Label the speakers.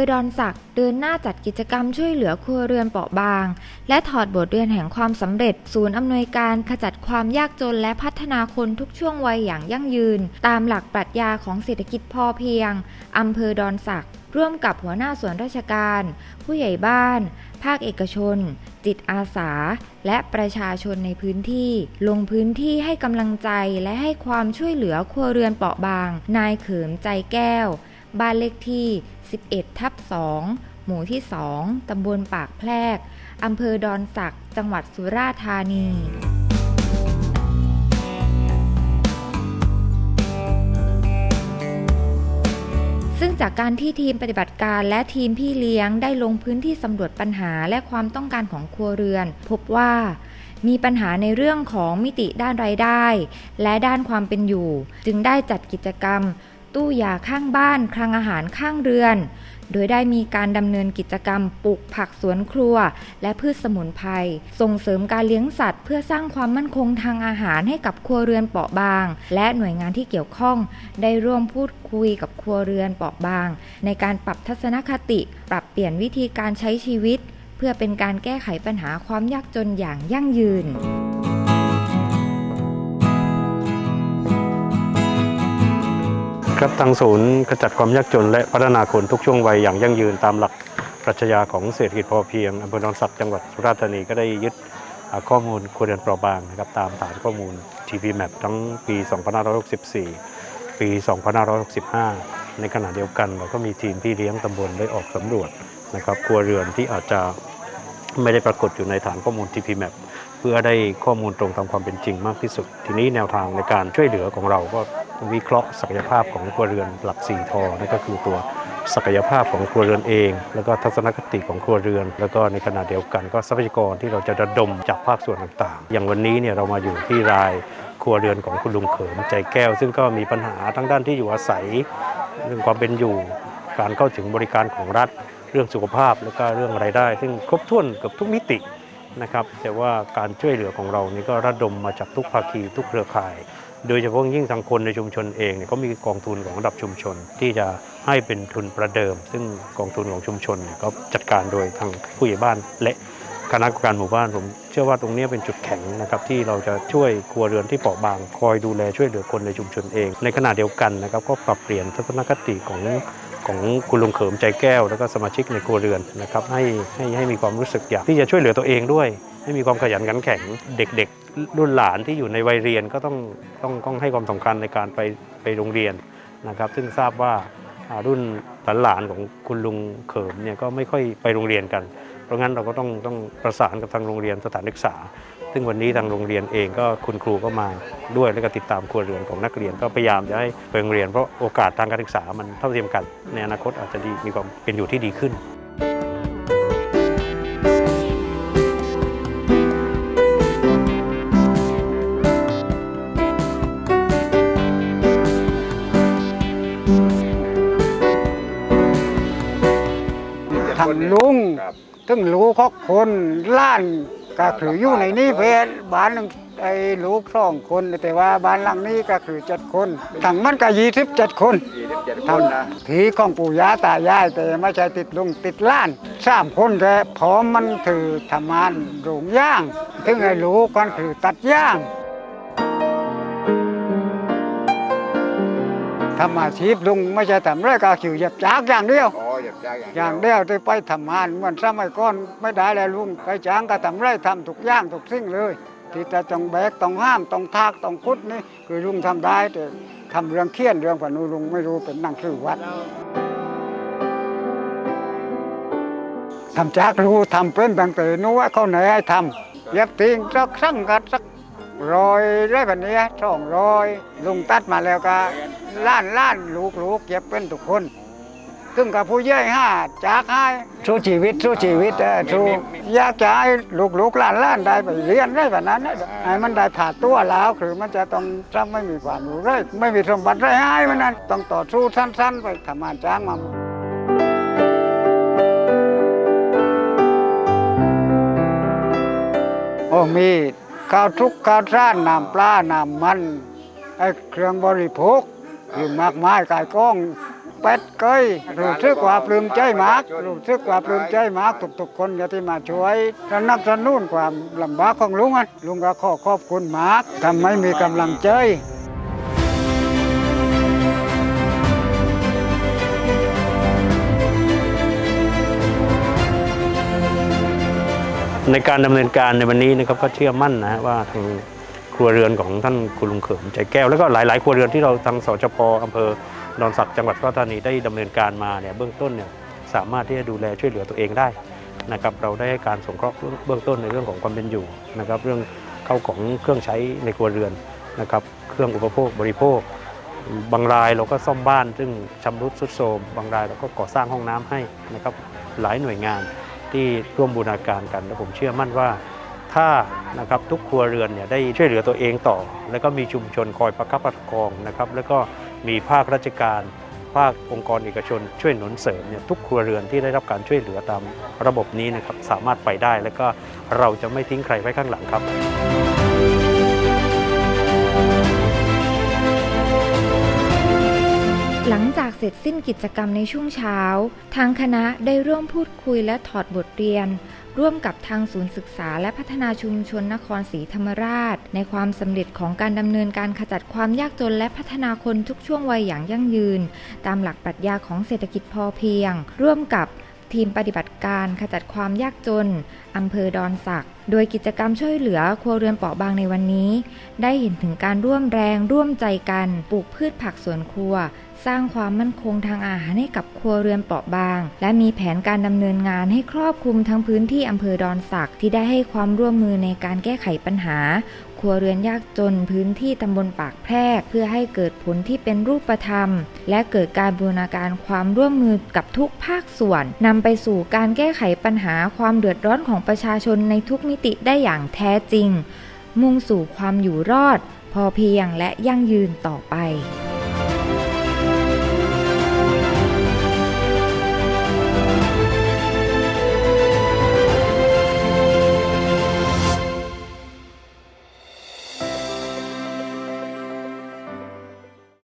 Speaker 1: อดอนสักเดินหน้าจัดกิจกรรมช่วยเหลือครัวเรือนเปราะบาง และถอดบทเรียนแห่งความสำเร็จ ศูนย์อำนวยการขจัดความยากจนและพัฒนาคนทุกช่วงวัยอย่างยั่งยืน ตามหลักปรัชญาของเศรษฐกิจพอเพียงอำเภอดอนสักร่วมกับหัวหน้าส่วนราชการ ผู้ใหญ่บ้าน ภาคเอกชน จิตอาสา และประชาชนในพื้นที่ ลงพื้นที่ให้กำลังใจและให้ความช่วยเหลือครัวเรือนเปราะบาง นายเขิมใจแก้ว บ้านเลขที่ 11 ทับ 2 หมู่ที่ 2 ตำบลปากแพรก อำเภอดอนสัก จังหวัดสุราษฎร์ธานีซึ่งจากการที่ทีมปฏิบัติการและทีมพี่เลี้ยงได้ลงพื้นที่สำรวจปัญหาและความต้องการของครัวเรือน พบว่ามีปัญหาในเรื่องของมิติด้านรายได้ และด้านความเป็นอยู่ จึงได้จัดกิจกรรม ตู้ยาข้างบ้าน คลังอาหารข้างเรือน โดยได้มีการดำเนินกิจกรรมปลูกผักสวนครัว และพืชสมุนไพรส่งเสริมการเลี้ยงสัตว์ เพื่อสร้างความมั่นคงทางอาหารให้กับครัวเรือนเปราะบาง และหน่วยงานที่เกี่ยวข้อง ได้ร่วมพูดคุยกับครัวเรือนเปราะบาง ในการปรับทัศนคติ ปรับเปลี่ยนวิธีการใช้ชีวิต เพื่อเป็นการแก้ไขปัญหาความยากจนอย่างยั่งยืน
Speaker 2: ครับทางศูนย์ขจัดความยากจนและพัฒนาคนทุกช่วงวัยอย่างยั่งยืนตามหลักปรัชญาของเศรษฐกิจพอเพียงอำเภอดอนสักจังหวัดสุราษฎร์ธานีก็ได้ยึดข้อมูลครัวเรือนเปราะบางนะครับตามฐานข้อมูล TP Map ทั้งปี 2564 ปี 2565 ในขณะเดียวกันเราก็มีทีมพี่เลี้ยงตำบลได้ออกสำรวจนะครับครัวเรือนที่อาจจะไม่ได้ปรากฏอยู่ในฐานข้อมูล TP Map เพื่อได้ข้อมูลตรงตามความเป็นจริงมากที่สุด ทีนี้แนวทางในการช่วยเหลือของเราก็ วิเคราะห์ศักยภาพของครัวเรือนหลักสี่ทอนั่นก็คือตัวศักยภาพของครัวเรือนเอง แล้วก็ทัศนคติของครัวเรือน แล้วก็ในขณะเดียวกัน ก็ทรัพยากรที่เราจะระดมจากภาคส่วนต่างๆ อย่างวันนี้เนี่ยเรามาอยู่ที่รายครัวเรือนของคุณลุงเขิมใจแก้ว ซึ่งก็มีปัญหาทั้งด้านที่อยู่อาศัย เรื่องความเป็นอยู่ การเข้าถึงบริการของรัฐ เรื่องสุขภาพแล้วก็เรื่องรายได้ ซึ่งครบถ้วนเกับทุกมิตินะครับ แต่ว่าการช่วยเหลือของเรานี่ก็ระดมมาจากทุกภาคีทุกเครือข่าย โดยเฉพาะยิ่งทางคนในชุมชนเองเนี่ยก็มีกองทุนของระดับชุมชน ที่จะให้เป็นทุนประเดิม ซึ่งกองทุนของชุมชนเนี่ยก็จัดการโดยทางผู้ใหญ่บ้านและคณะกรรมการหมู่บ้านผมเชื่อว่าตรงนี้เป็นจุดแข็งนะครับที่เราจะช่วยครัวเรือนที่เปราะบาง คอยดูแลช่วยเหลือคนในชุมชนเอง ในขณะเดียวกันนะครับก็ปรับเปลี่ยนทัศนคติของของคุณลุงเขิมใจแก้ว แล้วก็สมาชิกในครัวเรือนนะครับให้ให้ให้มีความรู้สึกอยากที่จะช่วยเหลือตัวเองด้วย ให้มีความขยันขันแข็งเด็ก ๆ รุ่นหลานที่อยู่ในวัยเรียนก็ต้องต้องต้องให้ความสำคัญในการไปไปโรงเรียนนะครับ ซึ่งทราบว่ารุ่นหลานของคุณลุงเขิมเนี่ยก็ไม่ค่อยไปโรงเรียนกัน เพราะงั้นเราก็ต้องต้องประสานกับทางโรงเรียนสถานศึกษา ซึ่งวันนี้ทางโรงเรียนเองก็คุณครูก็มาด้วยแล้วก็ติดตามครัวเรือนของนักเรียนก็พยายามจะให้ไปโรงเรียนเพราะโอกาสทางการศึกษามันเท่าเทียมกัน ในอนาคตอาจจะดีมีความเป็นอยู่ที่ดีขึ้น
Speaker 3: ทางลุงถึงรู้เขาคนล้านก็คืออยู่ในนี้เพื่อนบ้านหนึงไอ้ลูกสองคน แต่ว่าบ้านหลังนี้ก็คือเจ็ดคนทั้งมันก็ยี่สิบเจ็ดคนทั้งผีของปู่ย่าตายายแต่ไม่ใช่ติดลุงติดล้านสามคนแกพร้อมมันคือทำงานโรงย่างถึงไอ้ลูกกันคือตัดย่าง ทำอาชีพลุงไม่ใช่ทำไรก็คือเหยียบจากอย่างเดียว
Speaker 4: อ๋อเหยียบจ้างอย่าง
Speaker 3: อย่างเดียวที่ไปทำงานเหมือนสมัยก่อนไม่ได้แล้วลุงไปจ้างก็ทำไรทำทุกอย่างทุกสิ่งเลย ที่จะต้องแบกต้องห้ามต้องทากต้องคุดนี่คือลุงทำได้แต่ทำเรื่องเคียนเรื่องกว่านู้นลุงไม่รู้เป็นนั่งคือวัดทำจากรู้ทำเป็นตั้งแต่นู้นว่าเขาไหนให้ทำเย็บทิ้งสักครั้งก็สัก ร้อยได้แบบนี้สองร้อยลุงตัดมาแล้วก็ล้านล้านลูกลูกเย็บเป็นทุกคนซึ่งกับผู้ใหญ่ห้าจากให้สู้ชีวิตสู้ชีวิตเออสู้อยากจะให้ลูกลูกๆหลานล้านได้ไปเรียนได้แบบนั้นนะให้มันได้ผ่าตัวแล้วคือมันจะต้องถ้าไม่มีความรู้เลยไม่มีสมบัติไรให้มันนั้นต้องต่อสู้สั้น ๆ ไปทำงานจ้างมาโอ้มี ข้าวทุกข้าวร้านน้ำปลาน้ำมันไอ้เครื่องบริโภคอยู่มากมายกายกล้องเป็ดเกยรู้สึกว่าปลื้มใจมากรู้สึกว่าปลื้มใจมากทุกๆคนที่มาช่วยสนับสนุนความลำบากของลุงอะลุงก็ขอขอบคุณมากทำให้มีกำลังใจ
Speaker 2: ในการดำเนินการในวันนี้นะครับก็เชื่อมั่นนะว่าทางครัวเรือนของท่านคุณลุงเขิมใจแก้ว แล้วก็หลาย ๆ ครัวเรือนที่เราทางสจพอำเภอดอนสักจังหวัดราษฎร์ธานีได้ดำเนินการมาเนี่ยเบื้องต้นเนี่ยสามารถที่จะดูแลช่วยเหลือตัวเองได้นะครับเราได้ให้การสงเคราะห์เบื้องต้นในเรื่องของความเป็นอยู่นะครับเรื่องเข้าของเครื่องใช้ในครัวเรือนนะครับเครื่องอุปโภคบริโภค บางรายเราก็ซ่อมบ้าน ซึ่งชำรุดทรุดโทรมบางรายเราก็ก่อสร้างห้องน้ำให้นะครับหลายหน่วยงาน ที่ร่วมบูรณาการกัน และผมเชื่อมั่นว่าถ้านะครับทุกครัวเรือนเนี่ยได้ช่วยเหลือตัวเองต่อ แล้วก็มีชุมชนคอยประคับประคองนะครับแล้วก็มีภาคราชการ ภาคองค์กรเอกชนช่วยหนุนเสริมเนี่ยทุกครัวเรือนที่ได้รับการช่วยเหลือตามระบบนี้นะครับสามารถไปได้ แล้วก็เราจะไม่ทิ้งใครไว้ข้างหลังครับ
Speaker 1: หลังจากเสร็จสิ้นกิจกรรมในช่วงเช้า ทางคณะได้ร่วมพูดคุยและถอดบทเรียน ร่วมกับทางศูนย์ศึกษาและพัฒนาชุมชนนครศรีธรรมราช ในความสำเร็จของการดำเนินการขจัดความยากจนและพัฒนาคนทุกช่วงวัยอย่างยั่งยืน ตามหลักปรัชญาของเศรษฐกิจพอเพียง ร่วมกับทีมปฏิบัติการขจัดความยากจน อำเภอดอนสัก โดยกิจกรรมช่วยเหลือครัวเรือนเปราะบางในวันนี้ ได้เห็นถึงการร่วมแรงร่วมใจกัน ปลูกพืชผักสวนครัว สร้างความมั่นคงทางอาหารให้กับครัวเรือนเปราะบาง และมีแผนการดำเนินงานให้ครอบคลุมทั้งพื้นที่อำเภอดอนสักที่ได้ให้ความร่วมมือในการแก้ไขปัญหา ครัวเรือนยากจนพื้นที่ตำบลปากแพรกเพื่อให้เกิดผลที่เป็นรูปธรรม และเกิดการบูรณาการความร่วมมือกับทุกภาคส่วนนำไปสู่การแก้ไขปัญหาความเดือดร้อนของประชาชนในทุกมิติได้อย่างแท้จริง มุ่งสู่ความอยู่รอด พอเพียงและยั่งยืนต่อไป